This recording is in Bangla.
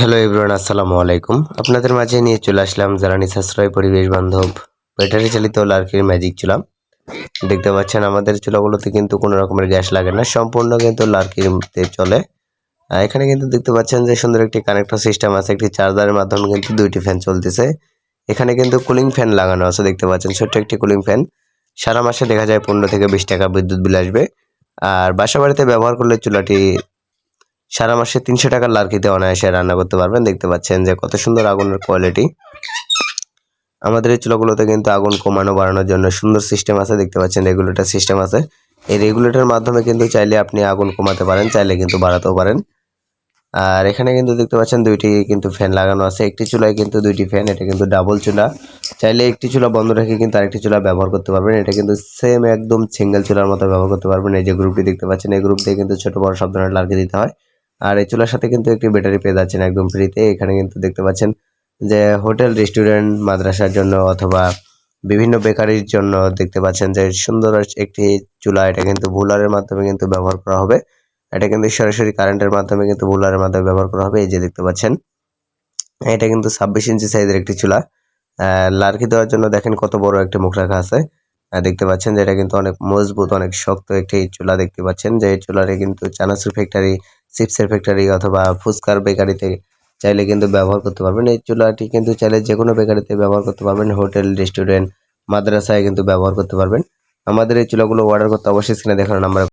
হ্যালো এভরিওয়ান আসসালামু আলাইকুম। আপনাদের মাঝে নিয়ে চলে আসলাম জ্বালানি সাশ্রয় পরিবেশ বান্ধব ব্যাটারি চালিত লার্কির ম্যাজিক চুলা। দেখতে পাচ্ছেন আমাদের চুলাগুলোতে কিন্তু কোনো রকমের গ্যাস লাগে না, সম্পূর্ণ কিন্তু লার্কিতে চলে। এখানে কিন্তু দেখতে পাচ্ছেন যে সুন্দর একটি কানেক্টর সিস্টেম আছে, একটি চার্জারের মাধ্যমে কিন্তু দুইটি ফ্যান চলতেছে। এখানে কিন্তু কুলিং ফ্যান লাগানো আছে, দেখতে পাচ্ছেন ছোট্ট একটি কুলিং ফ্যান সারা মাসে দেখা যায় পনেরো থেকে বিশ টাকা বিদ্যুৎ বিল আসবে। আর বাসা বাড়িতে ব্যবহার করলে চুলাটি সারা মাসে তিনশো টাকার লার্কিতে অনায়াসে রান্না করতে পারবেন। দেখতে পাচ্ছেন যে কত সুন্দর আগুনের কোয়ালিটি আমাদের এই চুলাগুলোতে কিন্তু আগুন কমানো, বাড়ানোর জন্য সুন্দর সিস্টেম আছে। দেখতে পাচ্ছেন রেগুলেটর সিস্টেম আছে। এই রেগুলেটরের মাধ্যমে কিন্তু চাইলে আপনি আগুন কমাতে পারেন, চাইলে কিন্তু বাড়াতেও পারেন। আর এখানে কিন্তু দেখতে পাচ্ছেন দুইটি কিন্তু ফ্যান লাগানো আছে। একটি চুলায় কিন্তু দুইটি ফ্যান এটা কিন্তু ডাবল চুলা। চাইলে একটি চুলা বন্ধ রেখে কিন্তু আরেকটি চুলা ব্যবহার করতে পারবেন। এটা কিন্তু সেম একদম সিঙ্গেল চুলার মতো ব্যবহার করতে পারবেন। এই যে গ্রুপটি দেখতে পাচ্ছেন, এই গ্রুপ দিয়ে কিন্তু ছোট বড় সব ধরনের লার্কি দিতে হয়। আর এই চুলার সাথে কিন্তু একটি ব্যাটারি পেয়ে যাচ্ছেন একদম ফ্রিতে এখানে কিন্তু দেখতে পাচ্ছেন যে হোটেল রেস্টুরেন্ট মাদ্রাসার জন্য অথবা বিভিন্ন বেকারির জন্য দেখতে পাচ্ছেন যে সুন্দর একটি চুলা। এটা কিন্তু ভুলারের মাধ্যমে কিন্তু ব্যবহার করা হবে। এটা কিন্তু সরাসরি কারেন্টের মাধ্যমে কিন্তু ভুলারের মাধ্যমে ব্যবহার করা হবে। এই যে দেখতে পাচ্ছেন, এটা কিন্তু ছাব্বিশ ইঞ্চি সাইজের একটি চুলা। লার্কি দেওয়ার জন্য দেখেন কত বড় একটি মুখ রাখা আছে। দেখতে পাচ্ছেন যে এটা কিন্তু অনেক মজবুত, অনেক শক্ত একটি চুলা দেখতে পাচ্ছেন যে এই চুলারে কিন্তু চানাচুর ফ্যাক্টরি চিপসের ফ্যাক্টরি অথবা ফুচকার বেকারিতে চাইলে কিন্তু ব্যবহার করতে পারবেন। এই চুলাটি কিন্তু চাইলে যে কোনো বেকারিতে ব্যবহার করতে পারবেন। হোটেল রেস্টুরেন্ট মাদ্রাসায় কিন্তু ব্যবহার করতে পারবেন। আমাদের এই চুলাগুলো অর্ডার করতে অবশ্যই স্ক্রিনে দেখানো নাম্বার